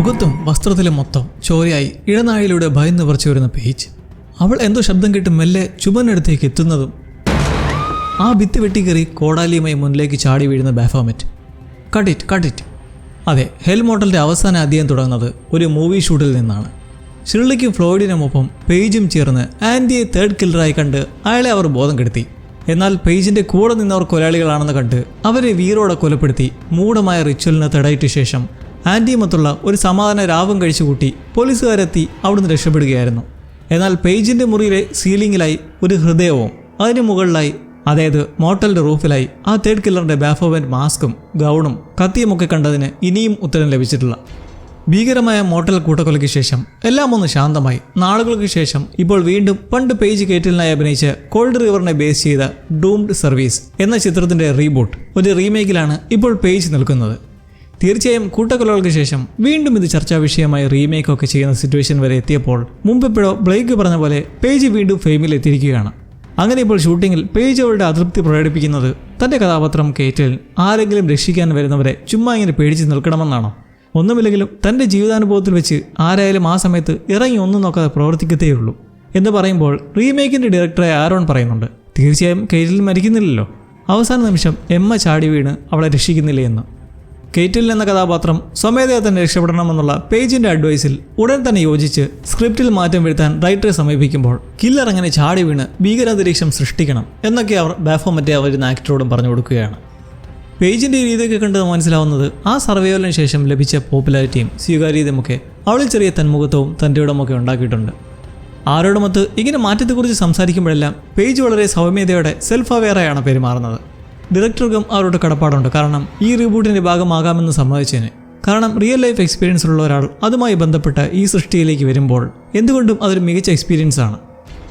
മുഖത്തും വസ്ത്രത്തിലും മൊത്തം ചോരയായി ഇടനാഴിയിലൂടെ ഭയന്ന് പറിച്ചു വരുന്ന പേജ്. അവൾ എന്തോ ശബ്ദം കേട്ട് മെല്ലെ ചുമനടുത്തേക്ക് എത്തുന്നതും ആ ഭിത്തി വെട്ടിക്കറി കോടാലിയുമായി മുന്നിലേക്ക് ചാടി വീഴുന്ന ബാഫോമെറ്റ്. കട്ടിറ്റ് കട്ടിറ്റ് അതെ ഹെൽ മോട്ടലിന്റെ അവസാന അധ്യായം തുടങ്ങുന്നത് ഒരു മൂവി ഷൂട്ടിൽ നിന്നാണ്. ഷിർലിക്കും ഫ്ലോയിഡിനുമൊപ്പം പേജും ചേർന്ന് ആൻഡിയെ തേർഡ് കില്ലറായി കണ്ട് അയാളെ അവർ ബോധം കെടുത്തി. എന്നാൽ പേജിന്റെ കൂടെ നിന്നവർ കൊലയാളികളാണെന്ന് കണ്ട് അവരെ വീരോടെ കൊലപ്പെടുത്തി മൂഢമായ റിച്വലിന് തടയിട്ട ശേഷം ആന്റിയുമൊത്തുള്ള ഒരു സമാധാന രാവും കഴിച്ചു കൂട്ടി പോലീസുകാരെത്തി അവിടുന്ന് രക്ഷപ്പെടുകയായിരുന്നു. എന്നാൽ പേജിന്റെ മുറിയിലെ സീലിംഗിലായി ഒരു ഹൃദയവും അതിന് മുകളിലായി അതായത് മോട്ടലിന്റെ റൂഫിലായി ആ തേർഡ് കില്ലറിന്റെ ബാഫോവൻ മാസ്കും ഗൗണും കത്തിയുമൊക്കെ കണ്ടതിന് ഇനിയും ഉത്തരം ലഭിച്ചിട്ടില്ല. ഭീകരമായ മോട്ടൽ കൂട്ടക്കൊലയ്ക്ക് ശേഷം എല്ലാം ഒന്ന് ശാന്തമായി. നാളുകൾക്ക് ശേഷം ഇപ്പോൾ വീണ്ടും പണ്ട് പേജ് കേറ്റലിനായി അഭിനയിച്ച് കോൾഡ് റിവറിനെ ബേസ് ചെയ്ത ഡൂംഡ് സർവീസ് എന്ന ചിത്രത്തിന്റെ റീബൂട്ട് ഒരു റീമേക്കിലാണ് ഇപ്പോൾ പേജ് നിൽക്കുന്നത്. തീർച്ചയായും കൂട്ടക്കൊലകൾക്ക് ശേഷം വീണ്ടും ഇത് ചർച്ചാ വിഷയമായി റീമേക്ക് ഒക്കെ ചെയ്യുന്ന സിറ്റുവേഷൻ വരെ എത്തിയപ്പോൾ മുമ്പെപ്പോഴോ ബ്ലേക്ക് പറഞ്ഞ പോലെ പേജ് വീണ്ടും ഫെയിമിൽ എത്തിയിരിക്കുകയാണ്. അങ്ങനെ ഇപ്പോൾ ഷൂട്ടിങ്ങിൽ പേജ് അവളുടെ അതൃപ്തി പ്രകടിപ്പിക്കുന്നത് തന്റെ കഥാപാത്രം കേറ്റൽ ആരെങ്കിലും രക്ഷിക്കാൻ വരുന്നവരെ ചുമ്മാ ഇങ്ങനെ പേടിച്ച് നിൽക്കണമെന്നാണോ? ഒന്നുമില്ലെങ്കിലും തന്റെ ജീവിതാനുഭവത്തിൽ വെച്ച് ആരായാലും ആ സമയത്ത് ഇറങ്ങി ഒന്നും നോക്കാതെ പ്രവർത്തിക്കത്തേയുള്ളൂ എന്ന് പറയുമ്പോൾ റീമേക്കിന്റെ ഡയറക്ടറായ ആരോൺ പറയുന്നുണ്ട്. തീർച്ചയായും കേറ്റിൽ മരിക്കുന്നില്ലല്ലോ. അവസാന നിമിഷം എമ്മ ചാടി വീണ് അവളെ രക്ഷിക്കുന്നില്ലേ എന്ന്. കേറ്റിൽ എന്ന കഥാപാത്രം സ്വമേധയാ തന്നെ രക്ഷപ്പെടണമെന്നുള്ള പേജിന്റെ അഡ്വൈസിൽ ഉടൻ തന്നെ യോജിച്ച് സ്ക്രിപ്റ്റിൽ മാറ്റം വരുത്താൻ റൈറ്ററെ സമീപിക്കുമ്പോൾ കില്ലർ അങ്ങനെ ചാടി വീണ് ഭീകരാന്തരീക്ഷം സൃഷ്ടിക്കണം എന്നൊക്കെ അവർ ബാഫോമറ്റെ അവരുന്ന ആക്ടറോടും പറഞ്ഞു കൊടുക്കുകയാണ്. പേജിന്റെ രീതിയൊക്കെ കണ്ട് മനസ്സിലാവുന്നത് ആ സർവൈവലിന് ശേഷം ലഭിച്ച പോപ്പുലാരിറ്റിയും സ്വീകാര്യതയുമൊക്കെ അവളിൽ ചെറിയ തന്മുഖത്വവും തന്റെ ഇടമൊക്കെ ഉണ്ടാക്കിയിട്ടുണ്ട്. ആരോടുമൊത്ത് ഇങ്ങനെ മാറ്റത്തെക്കുറിച്ച് സംസാരിക്കുമ്പോഴെല്ലാം പേജ് വളരെ സൗമ്യതയോടെ സെൽഫ് അവെയറായാണ് പെരുമാറുന്നത്. ഡയറക്ടർക്കും അവരോട് കടപ്പാടുണ്ട്. കാരണം ഈ റീബൂട്ടിന്റെ ഭാഗമാകാമെന്ന് സമ്മതിച്ചതിന് കാരണം റിയൽ ലൈഫ് എക്സ്പീരിയൻസ് ഉള്ള ഒരാൾ അതുമായി ബന്ധപ്പെട്ട് ഈ സൃഷ്ടിയിലേക്ക് വരുമ്പോൾ എന്തുകൊണ്ടും അതൊരു മികച്ച എക്സ്പീരിയൻസ് ആണ്.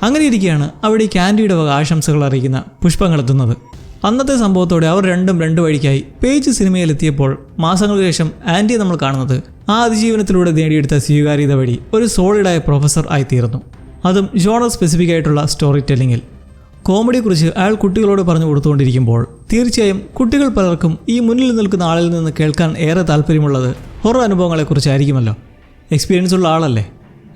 അങ്ങനെ ഇരിക്കെയാണ് അവിടെ ക്യാൻഡിയുടെ വക ആശംസകൾ അറിയിക്കുന്ന പുഷ്പങ്ങൾ എത്തുന്നത്. അന്നത്തെ സംഭവത്തോടെ അവർ രണ്ടും രണ്ടു വഴിക്കായി പേജ് സിനിമയിലെത്തിയപ്പോൾ മാസങ്ങൾക്ക് ശേഷം ആൻഡി നമ്മൾ കാണുന്നത് ആ അതിജീവനത്തിലൂടെ നേടിയെടുത്ത സ്വീകാര്യത വഴി ഒരു സോളിഡായ പ്രൊഫസർ ആയിത്തീർന്നു. അതും ജോണർ സ്പെസിഫിക് ആയിട്ടുള്ള സ്റ്റോറി ടെല്ലിങ്ങിൽ കോമഡിയെക്കുറിച്ച് അയാൾ കുട്ടികളോട് പറഞ്ഞു കൊടുത്തുകൊണ്ടിരിക്കുമ്പോൾ തീർച്ചയായും കുട്ടികൾ പലർക്കും ഈ മുന്നിൽ നിൽക്കുന്ന ആളിൽ നിന്ന് കേൾക്കാൻ ഏറെ താല്പര്യമുള്ളത് ഹൊറർ അനുഭവങ്ങളെക്കുറിച്ചായിരിക്കുമല്ലോ. എക്സ്പീരിയൻസ് ഉള്ള ആളല്ലേ.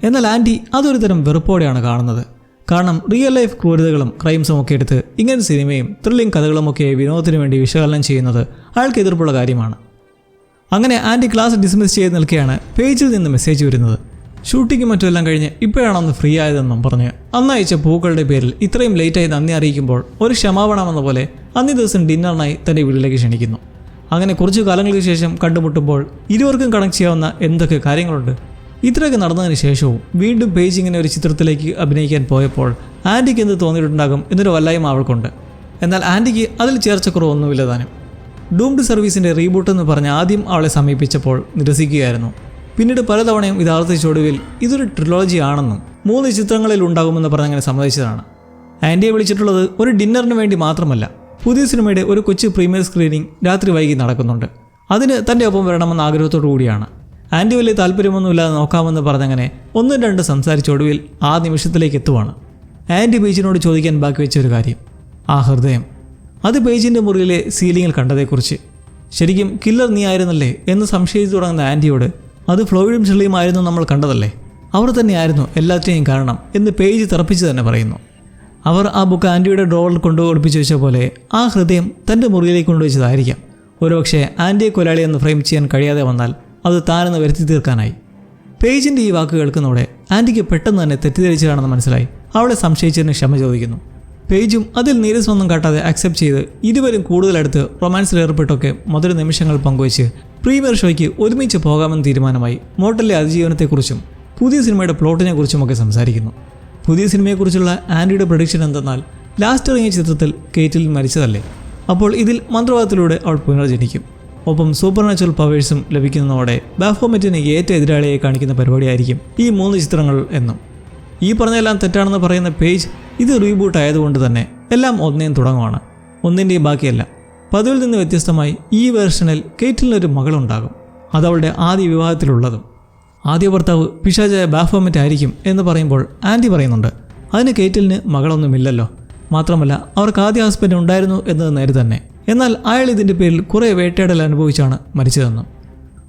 എന്നാൽ ആന്റി അതൊരു തരം വെറുപ്പോടെയാണ് കാണുന്നത്. കാരണം റിയൽ ലൈഫ് ക്രൂരതകളും ക്രൈംസും ഒക്കെ എടുത്ത് ഇങ്ങനെ സിനിമയും ത്രില്ലിംഗ് കഥകളുമൊക്കെ വിനോദത്തിന് വേണ്ടി വിശകലനം ചെയ്യുന്നത് അയാൾക്ക് എതിർപ്പുള്ള കാര്യമാണ്. അങ്ങനെ ആന്റി ക്ലാസ് ഡിസ്മിസ് ചെയ്ത് നിൽക്കുകയാണ് പേജിൽ നിന്ന് മെസ്സേജ് വരുന്നത്. ഷൂട്ടിംഗ് മറ്റുമെല്ലാം കഴിഞ്ഞ് ഇപ്പോഴാണ് അന്ന് ഫ്രീ ആയതെന്നും പറഞ്ഞ്. അന്നയച്ച പൂക്കളുടെ പേരിൽ ഇത്രയും ലേറ്റായി നന്ദി അറിയിക്കുമ്പോൾ ഒരു ക്ഷമാപണമെന്ന പോലെ അന്നേ ദിവസം ഡിന്നറിനായി തന്റെ വീട്ടിലേക്ക് ക്ഷണിക്കുന്നു. അങ്ങനെ കുറച്ചു കാലങ്ങൾക്ക് ശേഷം കണ്ടുമുട്ടുമ്പോൾ ഇരുവർക്കും കണക്ട് ചെയ്യാവുന്ന എന്തൊക്കെ കാര്യങ്ങളുണ്ട്? ഇത്രയൊക്കെ നടന്നതിന് ശേഷവും വീണ്ടും പേജ് ഇങ്ങനെ ഒരു ചിത്രത്തിലേക്ക് അഭിനയിക്കാൻ പോയപ്പോൾ ആന്റിക്ക് എന്ത് തോന്നിയിട്ടുണ്ടാകും എന്നൊരു വല്ലായ്മ അവൾക്കുണ്ട്. എന്നാൽ ആന്റിക്ക് അതിൽ ചേർച്ചക്കുറവൊന്നുമില്ല താനും. ഡൂംഡ് സർവീസിന്റെ റീബൂട്ട് എന്ന് പറഞ്ഞ് ആദ്യം അവളെ സമീപിച്ചപ്പോൾ നിരസിക്കുകയായിരുന്നു. പിന്നീട് പലതവണയും ഇത് ആവർത്തിച്ചൊടുവിൽ ഇതൊരു ട്രിലോജി ആണെന്നും മൂന്ന് ചിത്രങ്ങളിൽ ഉണ്ടാകുമെന്ന് പറഞ്ഞങ്ങനെ സമ്മതിച്ചതാണ്. ആന്റിയെ വിളിച്ചിട്ടുള്ളത് ഒരു ഡിന്നറിന് വേണ്ടി മാത്രമല്ല പുതിയ സിനിമയുടെ ഒരു കൊച്ചു പ്രീമിയർ സ്ക്രീനിങ് രാത്രി വൈകി നടക്കുന്നുണ്ട്. അതിന് തന്റെ ഒപ്പം വരണമെന്ന ആഗ്രഹത്തോടു കൂടിയാണ്. ആന്റി വലിയ താല്പര്യമൊന്നുമില്ലാതെ നോക്കാമെന്ന് പറഞ്ഞങ്ങനെ ഒന്നും രണ്ട് സംസാരിച്ച ഒടുവിൽ ആ നിമിഷത്തിലേക്ക് എത്തുവാണ്. ആന്റി ബീച്ചിനോട് ചോദിക്കാൻ ബാക്കി വെച്ച ഒരു കാര്യം. ആ ഹൃദയം. അത് പേജിന്റെ മുറിയിലെ സീലിങ്ങിൽ കണ്ടതേക്കുറിച്ച്. ശരിക്കും കില്ലർ നീ ആയിരുന്നല്ലേ എന്ന് സംശയിച്ചു തുടങ്ങുന്ന ആന്റിയോട് അത് ഫ്ലോയിഡും ഷെള്ളിയുമായിരുന്നു നമ്മൾ കണ്ടതല്ലേ? അവർ തന്നെയായിരുന്നു എല്ലാറ്റിനെയും കാരണം എന്ന് പേജ് തറപ്പിച്ച് തന്നെ പറയുന്നു. അവർ ആ ബുക്ക് ആന്റിയുടെ ഡ്രോവറിൽ കൊണ്ടു ഒളിപ്പിച്ച് വെച്ച പോലെ ആ ഹൃദയം തന്റെ മുറിയിലേക്ക് കൊണ്ടുവച്ചതായിരിക്കാം ഒരുപക്ഷെ ആന്റിയെ കൊലാളി എന്ന് ഫ്രെയിം ചെയ്യാൻ കഴിയാതെ വന്നാൽ അത് താനെന്ന് വരുത്തി തീർക്കാനായി. പേജിന്റെ ഈ വാക്ക് കേൾക്കുന്നതോടെ ആന്റിക്ക് പെട്ടെന്ന് തന്നെ തെറ്റിദ്ധരിച്ചതാണെന്ന് മനസ്സിലായി. അവളെ സംശയിച്ചതിന് ക്ഷമ ചോദിക്കുന്നു. പേജും അതിൽ നീരസമൊന്നും കാട്ടാതെ അക്സെപ്റ്റ് ചെയ്ത് ഇരുവരും കൂടുതലെടുത്ത് റൊമാൻസിൽ ഏർപ്പെട്ടൊക്കെ മധുര നിമിഷങ്ങൾ പങ്കുവച്ച് പ്രീമിയർ ഷോയ്ക്ക് ഒരുമിച്ച് പോകാമെന്ന് തീരുമാനമായി. മോട്ടലിലെ അതിജീവനത്തെക്കുറിച്ചും പുതിയ സിനിമയുടെ പ്ലോട്ടിനെ കുറിച്ചുമൊക്കെ സംസാരിക്കുന്നു. പുതിയ സിനിമയെക്കുറിച്ചുള്ള ആൻഡിയുടെ പ്രൊഡിക്ഷൻ എന്തെന്നാൽ ലാസ്റ്റ് ഇറങ്ങിയ ചിത്രത്തിൽ കേറ്റിൽ മരിച്ചതല്ലേ? അപ്പോൾ ഇതിൽ മന്ത്രവാദത്തിലൂടെ അവൾ പുനർജനിക്കും. ഒപ്പം സൂപ്പർ നാച്ചുറൽ പവേഴ്സും ലഭിക്കുന്നതോടെ ബാഫോമെറ്റിന് ഏറ്റ എതിരാളിയെ കാണിക്കുന്ന പരിപാടിയായിരിക്കും ഈ മൂന്ന് ചിത്രങ്ങൾ എന്നും. ഈ പറഞ്ഞതെല്ലാം തെറ്റാണെന്ന് പറയുന്ന പേജ് ഇത് റീബൂട്ട് ആയതുകൊണ്ട് തന്നെ എല്ലാം ഒന്നേം തുടങ്ങുവാണ്. ഒന്നിന്റെയും ബാക്കിയല്ല. പതിവിൽ നിന്ന് വ്യത്യസ്തമായി ഈ വേർഷനിൽ കേറ്റിലിനൊരു മകളുണ്ടാകും. അതവളുടെ ആദ്യ വിവാഹത്തിലുള്ളതും. ആദ്യ ഭർത്താവ് പിശാചായ ബാഫോമെറ്റ് ആയിരിക്കും എന്ന് പറയുമ്പോൾ ആന്റി പറയുന്നുണ്ട് അതിന് കേറ്റിലിന് മകളൊന്നുമില്ലല്ലോ. മാത്രമല്ല അവർക്ക് ആദ്യ ഹസ്ബൻഡ് ഉണ്ടായിരുന്നു എന്നത് നേരെ തന്നെ. എന്നാൽ അയാൾ ഇതിന്റെ പേരിൽ കുറേ വേട്ടയാടൽ അനുഭവിച്ചാണ് മരിച്ചതെന്നും.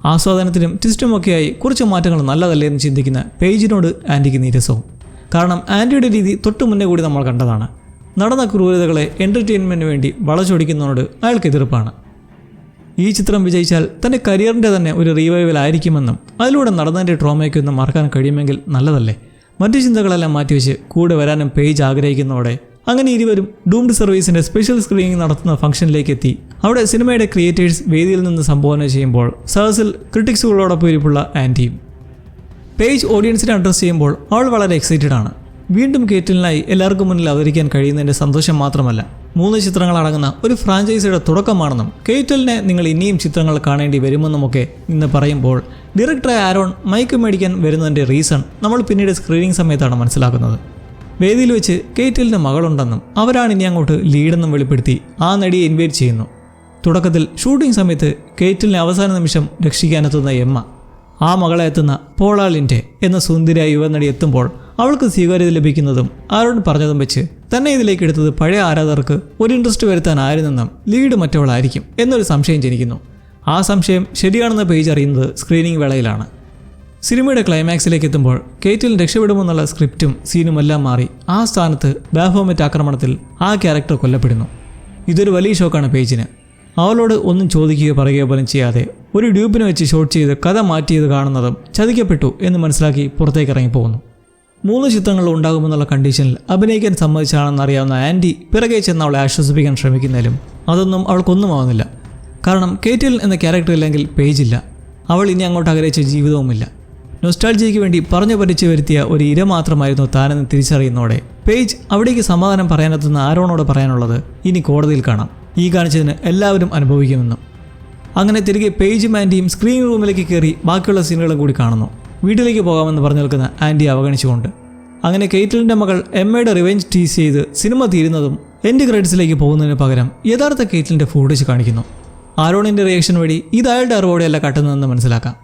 ആസ്വാദനത്തിനും ട്വിസ്റ്റുമൊക്കെയായി കുറച്ച് മാറ്റങ്ങൾ നല്ലതല്ലേ എന്ന് ചിന്തിക്കുന്ന പേജിനോട് ആന്റിക്ക് നീരസവും. കാരണം ആന്റിയുടെ രീതി തൊട്ടു മുന്നേ കൂടി നമ്മൾ കണ്ടതാണ്. നടന്ന ക്രൂരതകളെ എന്റർടൈൻമെന്റിന് വേണ്ടി വളച്ചൊടിക്കുന്നതിനോട് അയാൾക്ക് എതിർപ്പാണ്. ഈ ചിത്രം വിജയിച്ചാൽ തന്റെ കരിയറിന്റെ തന്നെ ഒരു റീവൈവൽ ആയിരിക്കുമെന്നും അതിലൂടെ നടന്നതിന്റെ ട്രോമയ്ക്കൊന്നും മറക്കാൻ കഴിയുമെങ്കിൽ നല്ലതല്ലേ? മറ്റു ചിന്തകളെല്ലാം മാറ്റിവെച്ച് കൂടെ വരാനും പേജ് ആഗ്രഹിക്കുന്നതോടെ അങ്ങനെ ഇരുവരും ഡൂംഡ് സർവീസിന്റെ സ്പെഷ്യൽ സ്ക്രീനിങ് നടത്തുന്ന ഫംഗ്ഷനിലേക്ക് എത്തി. അവിടെ സിനിമയുടെ ക്രിയേറ്റേഴ്സ് വേദിയിൽ നിന്ന് സംബോധന ചെയ്യുമ്പോൾ സഹസിൽ ക്രിട്ടിക്സുകളോടൊപ്പം ഇരിപ്പുള്ള ആന്റിയും പേജ് ഓഡിയൻസിനെ അഡ്രസ്സ് ചെയ്യുമ്പോൾ അവൾ വളരെ എക്സൈറ്റഡ് ആണ്. വീണ്ടും കേറ്റലിനായി എല്ലാവർക്കും മുന്നിൽ അവതരിക്കാൻ കഴിയുന്നതിന്റെ സന്തോഷം മാത്രമല്ല മൂന്ന് ചിത്രങ്ങൾ അടങ്ങുന്ന ഒരു ഫ്രാഞ്ചൈസിയുടെ തുടക്കമാണെന്നും കേറ്റലിനെ നിങ്ങൾ ഇനിയും ചിത്രങ്ങൾ കാണേണ്ടി വരുമെന്നുമൊക്കെ ഇന്ന് പറയുമ്പോൾ ഡയറക്ടറായ ആരോൺ മൈക്ക് മേടിക്കാൻ വരുന്നതിന്റെ റീസൺ നമ്മൾ പിന്നീട് സ്ക്രീനിങ് സമയത്താണ് മനസ്സിലാക്കുന്നത്. വേദിയിൽ വെച്ച് കേറ്റലിന്റെ മകളുണ്ടെന്നും അവരാണ് ഇനി അങ്ങോട്ട് ലീഡെന്നും വെളിപ്പെടുത്തി ആ നടിയെ ഇൻവൈറ്റ് ചെയ്യുന്നു. തുടക്കത്തിൽ ഷൂട്ടിംഗ് സമയത്ത് കേറ്റലിനെ അവസാന നിമിഷം രക്ഷിക്കാനെത്തുന്ന എമ്മ ആ മകളെ എത്തുന്ന പോളാളിന്റെ എന്ന സുന്ദരിയായ യുവനടി എത്തുമ്പോൾ അവൾക്ക് സ്വീകാര്യത ലഭിക്കുന്നതും ആരോട് പറഞ്ഞതും വെച്ച് തന്നെ ഇതിലേക്ക് എടുത്തത് പഴയ ആരാധകർക്ക് ഒരു ഇൻട്രസ്റ്റ് വരുത്താനായിരുന്നെന്നും ലീഡ് മറ്റവളായിരിക്കും എന്നൊരു സംശയം ജനിക്കുന്നു. ആ സംശയം ശരിയാണെന്ന പേജ് അറിയുന്നത് സ്ക്രീനിംഗ് വേളയിലാണ്. സിനിമയുടെ ക്ലൈമാക്സിലേക്ക് എത്തുമ്പോൾ കേറ്റിൽ രക്ഷപ്പെടുമെന്നുള്ള സ്ക്രിപ്റ്റും സീനും എല്ലാം മാറി ആ സ്ഥാനത്ത് ബാഫോമെറ്റ് ആക്രമണത്തിൽ ആ ക്യാരക്ടർ കൊല്ലപ്പെടുന്നു. ഇതൊരു വലിയ ഷോക്കാണ് പേജിന്. അവളോട് ഒന്നും ചോദിക്കുകയോ പറയുകയോ പോലും ചെയ്യാതെ ഒരു ഡ്യൂബിനെ വെച്ച് ഷോട്ട് ചെയ്ത് കഥ മാറ്റിയത് കാണുന്നതും ചതിക്കപ്പെട്ടു എന്ന് മനസ്സിലാക്കി പുറത്തേക്ക് ഇറങ്ങിപ്പോകുന്നു. മൂന്ന് ചിത്രങ്ങൾ ഉണ്ടാകുമെന്നുള്ള കണ്ടീഷനിൽ അഭിനയിക്കാൻ സമ്മതിച്ചാണെന്ന് അറിയാവുന്ന ആന്റി പിറകെ ചെന്ന് അവളെ ആശ്വസിപ്പിക്കാൻ ശ്രമിക്കുന്നതിലും അതൊന്നും അവൾക്കൊന്നും ആവുന്നില്ല കാരണം കേറ്റിൽ എന്ന ക്യാരക്ടർ ഇല്ലെങ്കിൽ പേജില്ല അവൾ ഇനി അങ്ങോട്ട് ആഗ്രഹിച്ച ജീവിതവുമില്ല. നൊസ്റ്റാൾജിക്ക് വേണ്ടി പറഞ്ഞു പരിച്ചു വരുത്തിയ ഒരു ഇര മാത്രമായിരുന്നു താനെന്ന് തിരിച്ചറിയുന്നതോടെ പേജ് അവിടേക്ക് സമാധാനം പറയാനെത്തുന്ന ആരോണോട് പറയാനുള്ളത് ഇനി കോടതിയിൽ കാണാം. ഈ കാണിച്ചതിന് എല്ലാവരും അനുഭവിക്കുമെന്നും. അങ്ങനെ തിരികെ പേജ് ആന്റിയും സ്ക്രീൻ റൂമിലേക്ക് കയറി ബാക്കിയുള്ള സീനുകളും കൂടി കാണുന്നു. വീട്ടിലേക്ക് പോകാമെന്ന് പറഞ്ഞു നിൽക്കുന്ന ആന്റി അവഗണിച്ചുകൊണ്ട്. അങ്ങനെ കെയ്റ്റലിന്റെ മകൾ എമ്മയുടെ റിവെഞ്ച് ടീസ് ചെയ്ത് സിനിമ തീരുന്നതും എന്റെ ക്രെഡിറ്റ്സിലേക്ക് പോകുന്നതിന് പകരം യഥാർത്ഥ കെയ്റ്റലിന്റെ ഫോട്ടോസ് കാണിക്കുന്നു. ആരോണിന്റെ റിയാക്ഷൻ വഴി ഇത് അയാളുടെ അറിവോടെയല്ല കട്ടുന്നതെന്ന് മനസ്സിലാക്കാം.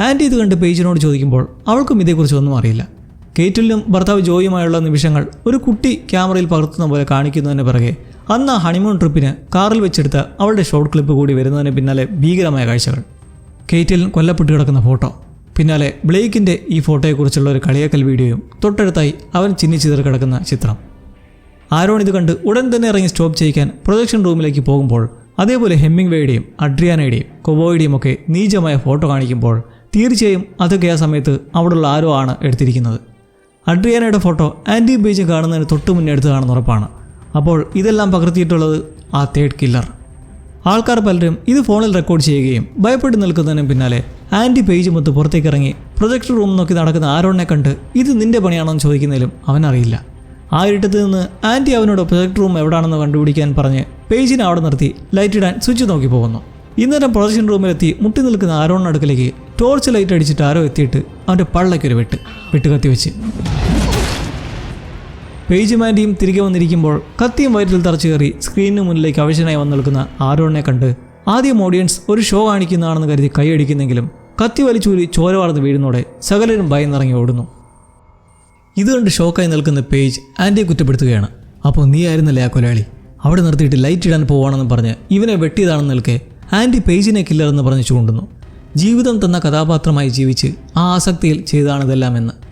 ആന്റി ഇത് കണ്ട് പേജിനോട് ചോദിക്കുമ്പോൾ അവൾക്കും ഇതേക്കുറിച്ച് ഒന്നും അറിയില്ല. കേറ്റിലും ഭർത്താവ് ജോയുമായുള്ള നിമിഷങ്ങൾ ഒരു കുട്ടി ക്യാമറയിൽ പകർത്തുന്ന പോലെ കാണിക്കുന്നതിന് പിറകെ അന്ന് ആ ഹണിമൂൺ ട്രിപ്പിന് കാറിൽ വെച്ചെടുത്ത അവളുടെ ഷോർട്ട് ക്ലിപ്പ് കൂടി വരുന്നതിന് പിന്നാലെ ഭീകരമായ കാഴ്ചകൾ. കേറ്റിൽ കൊല്ലപ്പെട്ട് കിടക്കുന്ന ഫോട്ടോ പിന്നാലെ ബ്ലേക്കിന്റെ ഈ ഫോട്ടോയെക്കുറിച്ചുള്ള ഒരു കളിയാക്കൽ വീഡിയോയും തൊട്ടടുത്തായി അവൻ ചിന്നിച്ചിതർ കിടക്കുന്ന ചിത്രം. ആരോൺ ഇത് കണ്ട് ഉടൻ തന്നെ ഇറങ്ങി സ്റ്റോപ്പ് ചെയ്യിക്കാൻ പ്രൊജക്ഷൻ റൂമിലേക്ക് പോകുമ്പോൾ അതേപോലെ ഹെമ്മിങ് വേയുടെയും അഡ്രിയാനയുടെയും കൊബോയുടെയും ഒക്കെ നീചമായ ഫോട്ടോ കാണിക്കുമ്പോൾ തീർച്ചയായും അതൊക്കെ ആ സമയത്ത് അവിടെയുള്ള ആരോ ആണ് എടുത്തിരിക്കുന്നത്. അഡ്രിയാനയുടെ ഫോട്ടോ ആന്റി ബീജ് കാണുന്നതിന് തൊട്ട് മുന്നേ എടുത്തതാണെന്ന് ഉറപ്പാണ്. അപ്പോൾ ഇതെല്ലാം പകർത്തിയിട്ടുള്ളത് ആ തേഡ് കില്ലർ ആൾക്കാർ പലരും ഇത് ഫോണിൽ റെക്കോർഡ് ചെയ്യുകയും ഭയപ്പെട്ട് നിൽക്കുന്നതിന് പിന്നാലെ ആന്റി പേജ് മൊത്തം പുറത്തേക്ക് ഇറങ്ങി പ്രൊജക്ട് റൂം നോക്കി നടക്കുന്ന ആരോണിനെ കണ്ട് ഇത് നിന്റെ പണിയാണോ എന്ന് ചോദിക്കുന്നതിലും അവനറിയില്ല ആ ഇരുട്ടത്ത് നിന്ന് ആന്റി അവനോട് പ്രൊജക്ട് റൂം എവിടാണെന്ന് കണ്ടുപിടിക്കാൻ പറഞ്ഞ് പേജിനെ അവിടെ നിർത്തി ലൈറ്റ് ഇടാൻ സ്വിച്ച് നോക്കി പോകുന്നു. ഇന്നേരം പ്രൊജക്ഷൻ റൂമിലെത്തി മുട്ടി നിൽക്കുന്ന ആരോണിനടുക്കിലേക്ക് ടോർച്ച് ലൈറ്റ് അടിച്ചിട്ട് ആരോ എത്തിയിട്ട് അവന്റെ പള്ളയ്ക്കൊരു വെട്ട് വെട്ട് കത്തി വെച്ച്. പേജ് മാന്റെയും തിരികെ വന്നിരിക്കുമ്പോൾ കത്തിയും വയറ്റിൽ തറച്ചു കയറി സ്ക്രീനിന് മുന്നിലേക്ക് അവശനായി വന്നു നിൽക്കുന്ന ആരോണിനെ കണ്ട് ആദ്യം ഓഡിയൻസ് ഒരു ഷോ കാണിക്കുന്നതാണെന്ന് കരുതി കൈയടിക്കുന്നെങ്കിലും കത്തി വലിച്ചൂരി ചോര വാർന്ന് വീഴുന്നതോടെ സകലരും ഭയന്നിറങ്ങി ഓടുന്നു. ഇത് കണ്ട് ഷോക്കായി നിൽക്കുന്ന പേജ് ആന്റിയെ കുറ്റപ്പെടുത്തുകയാണ്. അപ്പോൾ നീ ആയിരുന്നല്ലേ ആ കൊലയാളി അവിടെ നിർത്തിയിട്ട് ലൈറ്റ് ഇടാൻ പോവാണെന്ന് പറഞ്ഞ് ഇവനെ വെട്ടിയതാണെന്ന് നിൽക്കെ ആന്റി പേജിനെ കില്ലറെന്ന് പറഞ്ഞ് ചൂണ്ടുന്നു. ജീവിതം തന്ന കഥാപാത്രമായി ജീവിച്ച് ആ ആസക്തിയിൽ ചെയ്താണിതെല്ലാമെന്ന്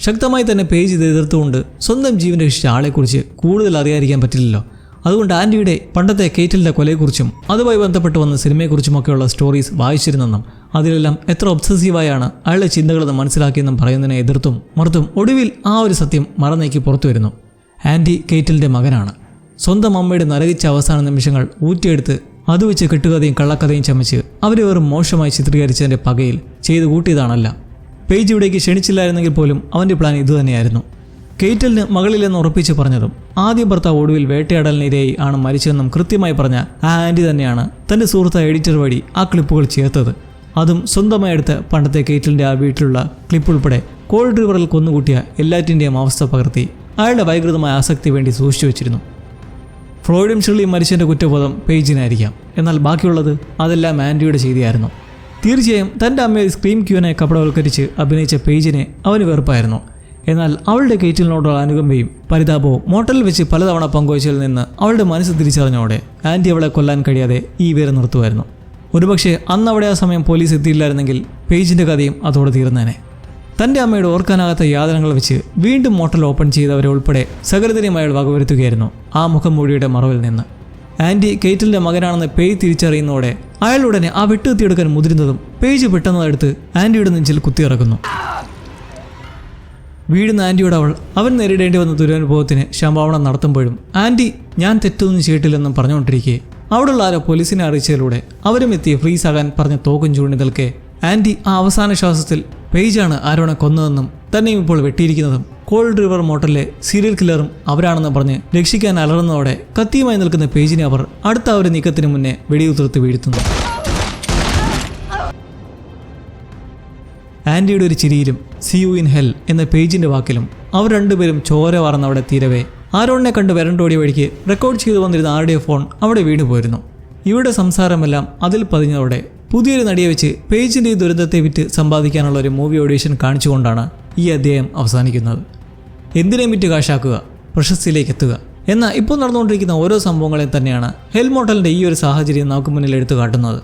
ശക്തമായി തന്നെ പേജ് ഇത് എതിർത്തുകൊണ്ട് സ്വന്തം ജീവൻ രക്ഷിച്ച ആളെക്കുറിച്ച് കൂടുതൽ അറിയാതിരിക്കാൻ പറ്റില്ലല്ലോ. അതുകൊണ്ട് ആന്റിയുടെ പണ്ടത്തെ കേറ്റലിന്റെ കൊലയെക്കുറിച്ചും അതുമായി ബന്ധപ്പെട്ട് വന്ന സിനിമയെക്കുറിച്ചുമൊക്കെയുള്ള സ്റ്റോറീസ് വായിച്ചിരുന്നെന്നും അതിലെല്ലാം എത്ര ഒബ്സസീവായാണ് അയാളുടെ ചിന്തകളെന്ന് മനസ്സിലാക്കിയെന്നും പറയുന്നതിനെ എതിർത്തും മറുത്തും ഒടുവിൽ ആ ഒരു സത്യം മറന്നേക്ക് പുറത്തു വരുന്നു. ആന്റി കേറ്റലിന്റെ മകനാണ്. സ്വന്തം അമ്മയുടെ നരകിച്ച അവസാന നിമിഷങ്ങൾ ഊറ്റിയെടുത്ത് അത് വെച്ച് കെട്ടുകഥയും കള്ളക്കഥയും ചമച്ച് അവരെ വെറും മോശമായി ചിത്രീകരിച്ചതിന്റെ പകയിൽ ചെയ്തു കൂട്ടിയതാണല്ല. പേജ് ഇവിടേക്ക് ക്ഷണിച്ചില്ലായിരുന്നെങ്കിൽ പോലും അവന്റെ പ്ലാൻ ഇതുതന്നെയായിരുന്നു കെയ്റ്റലിന് മകളിലെന്ന് ഉറപ്പിച്ച് പറഞ്ഞതും ആദ്യ ഭർത്താവ് ഒടുവിൽ വേട്ടയാടലിനിരയായി ആണ് മരിച്ചതെന്നും കൃത്യമായി പറഞ്ഞ ആ ആന്റി തന്നെയാണ് തന്റെ സുഹൃത്തായ എഡിറ്റർ വഴി ആ ക്ലിപ്പുകൾ ചേർത്തത്. അതും സ്വന്തമായി എടുത്ത് പണ്ടത്തെ കെയ്റ്റലിന്റെ ആ വീട്ടിലുള്ള ക്ലിപ്പ് ഉൾപ്പെടെ കോൾഡ് റിവറിൽ കൊന്നുകൂട്ടിയ എല്ലാറ്റിന്റെയും അവസ്ഥ പകർത്തി. അയാളുടെ വൈകൃതമായ ആസക്തി വേണ്ടി സൂക്ഷിച്ചു വെച്ചിരുന്നു. ഫ്ലോയിഡും ഷിർലിയും മരിച്ചതിന്റെ കുറ്റബോധം പേജിനായിരിക്കാം. എന്നാൽ ബാക്കിയുള്ളത് അതെല്ലാം ആന്റിയുടെ ചെയ്തിയായിരുന്നു. തീർച്ചയായും തന്റെ അമ്മയെ സ്ക്രീം ക്യൂനെ കപടവൽക്കരിച്ച് അഭിനയിച്ച പേജിനെ അവന് വെറുപ്പായിരുന്നു. എന്നാൽ അവളുടെ കേറ്റിലിനോടുള്ള അനുകമ്പയും പരിതാപവും മോട്ടലിൽ വെച്ച് പലതവണ പങ്കുവച്ചതിൽ നിന്ന് അവളുടെ മനസ്സ് തിരിച്ചറിഞ്ഞോടെ ആന്റി അവളെ കൊല്ലാൻ കഴിയാതെ ഈ വീര നിർത്തുമായിരുന്നു. ഒരുപക്ഷെ അന്ന് അവിടെ ആ സമയം പോലീസ് എത്തിയില്ലായിരുന്നെങ്കിൽ പേജിന്റെ കഥയും അതോടെ തീർന്നേനെ. തന്റെ അമ്മയുടെ ഓർക്കാനാകാത്ത യാതനകൾ വെച്ച് വീണ്ടും മോട്ടൽ ഓപ്പൺ ചെയ്തവരെ ഉൾപ്പെടെ സകലതയും അയാൾ വകവരുത്തുകയായിരുന്നു ആ മുഖംമൂടിയുടെ മറവിൽ നിന്ന്. ആന്റി കെയ്റ്റലിന്റെ മകനാണെന്ന് പേയ് തിരിച്ചറിയുന്നതോടെ അയാൾ ഉടനെ ആ വെട്ടുകത്തിയെടുക്കാൻ മുതിരുന്നതും പേജ് പെട്ടെന്നതെടുത്ത് ആന്റിയുടെ നെഞ്ചിൽ കുത്തിയിറക്കുന്നു. വീഴുന്ന ആന്റിയോട് അവൾ അവൻ നേരിടേണ്ടി വന്ന ദുരനുഭവത്തിന് ശമ്പാവണം നടത്തുമ്പോഴും ആന്റി ഞാൻ തെറ്റൊന്നും ചെയ്തിട്ടില്ലെന്നും പറഞ്ഞുകൊണ്ടിരിക്കെ. അവിടെയുള്ള ആരോ പോലീസിനെ അറിയിച്ചതിലൂടെ അവരും എത്തി ഫ്രീസ് ആകാൻ പറഞ്ഞ തോക്കും ചൂണ്ടി നിൽക്കെ ആന്റി ആ അവസാന ശ്വാസത്തിൽ പേജാണ് ആരോണെ കൊന്നതെന്നും തന്നെയും ഇപ്പോൾ വെട്ടിയിരിക്കുന്നതും കോൾഡ് റിവർ മോട്ടലിലെ സീരിയൽ കില്ലറും അവരാണെന്ന് പറഞ്ഞ് രക്ഷിക്കാൻ അലറുന്നതോടെ കത്തിയുമായി നിൽക്കുന്ന പേജിനെ അവർ അടുത്ത ഒരു നീക്കത്തിന് മുന്നേ വെടിയുതിർത്ത് വീഴ്ത്തുന്നു. ആൻഡിയുടെ ഒരു ചിരിയിലും സി യു ഇൻ ഹെൽ എന്ന പേജിന്റെ വാക്കിലും അവർ രണ്ടുപേരും ചോര വാർന്നവിടെ തീരവേ. ആരോണിനെ കണ്ട് വരണ്ടോടിയ വഴിക്ക് റെക്കോർഡ് ചെയ്തു വന്നിരുന്ന ആരുടെ ഫോൺ അവിടെ വീണു പോയിരുന്നു. ഇവരുടെ സംസാരമെല്ലാം അതിൽ പതിഞ്ഞതോടെ പുതിയൊരു നടിയെ വെച്ച് പേജിന്റെ ഈ ദുരന്തത്തെ വിറ്റ് സമ്പാദിക്കാനുള്ള ഒരു മൂവി ഓഡീഷൻ കാണിച്ചുകൊണ്ടാണ് ഈ അധ്യായം അവസാനിക്കുന്നത്. എന്തിനേം വിറ്റ് കാശാക്കുക? പ്രശസ്തിയിലേക്ക് എത്തുക. എന്നാൽ ഇപ്പോൾ നടന്നുകൊണ്ടിരിക്കുന്ന ഓരോ സംഭവങ്ങളെയും തന്നെയാണ് ഹെൽമോട്ടലിന്റെ ഈ ഒരു സാഹചര്യം നമുക്ക് മുന്നിൽ എടുത്തു കാട്ടുന്നത്.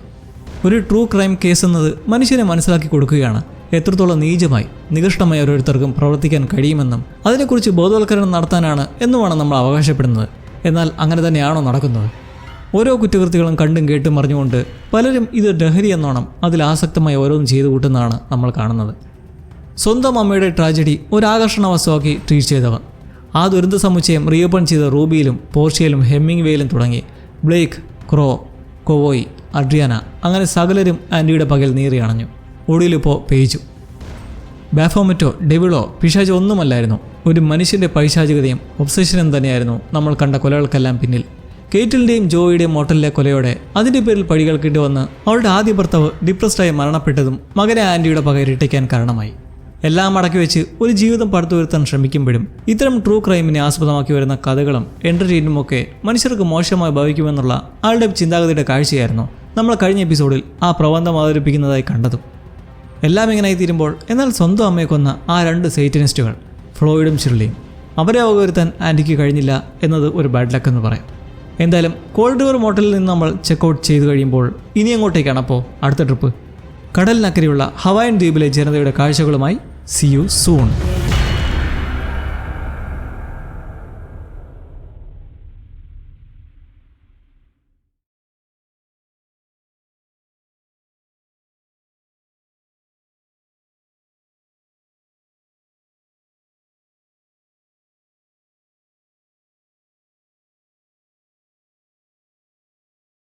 ഒരു ട്രൂ ക്രൈം കേസ് എന്നത് മനുഷ്യനെ മനസ്സിലാക്കി കൊടുക്കുകയാണ്. എത്രത്തോളം നീചമായി നികൃഷ്ടമായി ഓരോരുത്തർക്കും പ്രവർത്തിക്കാൻ കഴിയുമെന്നും അതിനെക്കുറിച്ച് ബോധവൽക്കരണം നടത്താനാണ് എന്നുമാണ് നമ്മൾ അവകാശപ്പെടുന്നത്. എന്നാൽ അങ്ങനെ തന്നെയാണോ നടക്കുന്നത്? ഓരോ കുറ്റകൃത്യങ്ങളും കണ്ടും കേട്ടും അറിഞ്ഞുകൊണ്ട് പലരും ഇത് ലഹരി എന്നോണം അതിൽ ആസക്തമായി ഓരോന്നും ചെയ്തു കൂട്ടുന്നതാണ് നമ്മൾ കാണുന്നത്. സ്വന്തം അമ്മയുടെ ട്രാജഡി ഒരു ആകർഷണ വസ്തുവാക്കി ട്രീറ്റ് ചെയ്തവർ ആ ദുരന്ത സമുച്ചയം റീഓപ്പൺ ചെയ്ത റൂബിയിലും പോർഷ്യയിലും ഹെമ്മിങ് വേയിലും തുടങ്ങി. ബ്ലേക്ക് ക്രോ കൊവോയ് അഡ്രിയാന അങ്ങനെ സകലരും ആന്റിയുടെ പകൽ നീറി അണഞ്ഞു. ഒടുവിലിപ്പോൾ പേജു ബാഫോമറ്റോ ഡെവിളോ പിശാജ് ഒന്നുമല്ലായിരുന്നു. ഒരു മനുഷ്യന്റെ പൈശാചികതയും ഒബ്സഷനും തന്നെയായിരുന്നു നമ്മൾ കണ്ട കൊലകൾക്കെല്ലാം പിന്നിൽ. കേറ്റിലിന്റെയും ജോയിയുടെയും മോട്ടലിലെ കൊലയോടെ അതിന്റെ പേരിൽ പഴികൾ കിട്ടുവന്ന് വന്ന് അവളുടെ ആദ്യ ഭർത്താവ് ഡിപ്രസ്ഡായി മരണപ്പെട്ടതും മകനെ ആന്റിയുടെ പക കാരണമായി. എല്ലാം അടക്കി വെച്ച് ഒരു ജീവിതം പടുത്തുവരുത്താൻ ശ്രമിക്കുമ്പോഴും ഇത്തരം ട്രൂ ക്രൈമിനെ ആസ്പദമാക്കി വരുന്ന കഥകളും എന്റർടൈനും ഒക്കെ മനുഷ്യർക്ക് മോശമായി ഭവിക്കുമെന്നുള്ള ആളുടെ ചിന്താഗതിയുടെ കാഴ്ചയായിരുന്നു നമ്മൾ കഴിഞ്ഞ എപ്പിസോഡിൽ ആ പ്രബന്ധം അവതരിപ്പിക്കുന്നതായി കണ്ടതും. എല്ലാം ഇങ്ങനെയായി തീരുമ്പോൾ എന്നാൽ സ്വന്തം അമ്മയെ കൊന്ന ആ രണ്ട് സൈറ്റനിസ്റ്റുകൾ ഫ്ലോയിഡും ഷിർലിയും അവരെ വകവരുത്താൻ ആന്റിക്ക് കഴിഞ്ഞില്ല എന്നത് ഒരു ബാഡ് ലക്ക് എന്ന് പറയാം. എന്തായാലും കോൾഡ് റിവർ മോട്ടലിൽ നിന്ന് നമ്മൾ ചെക്ക് ഔട്ട് ചെയ്ത് കഴിയുമ്പോൾ ഇനി എങ്ങോട്ടേക്കാണ് അപ്പോൾ അടുത്ത ട്രിപ്പ് കടലിനക്കരെയുള്ള ഹവായൻ ദ്വീപിലെ ജനതയുടെ കാഴ്ചകളുമായി സി യു സൂൺ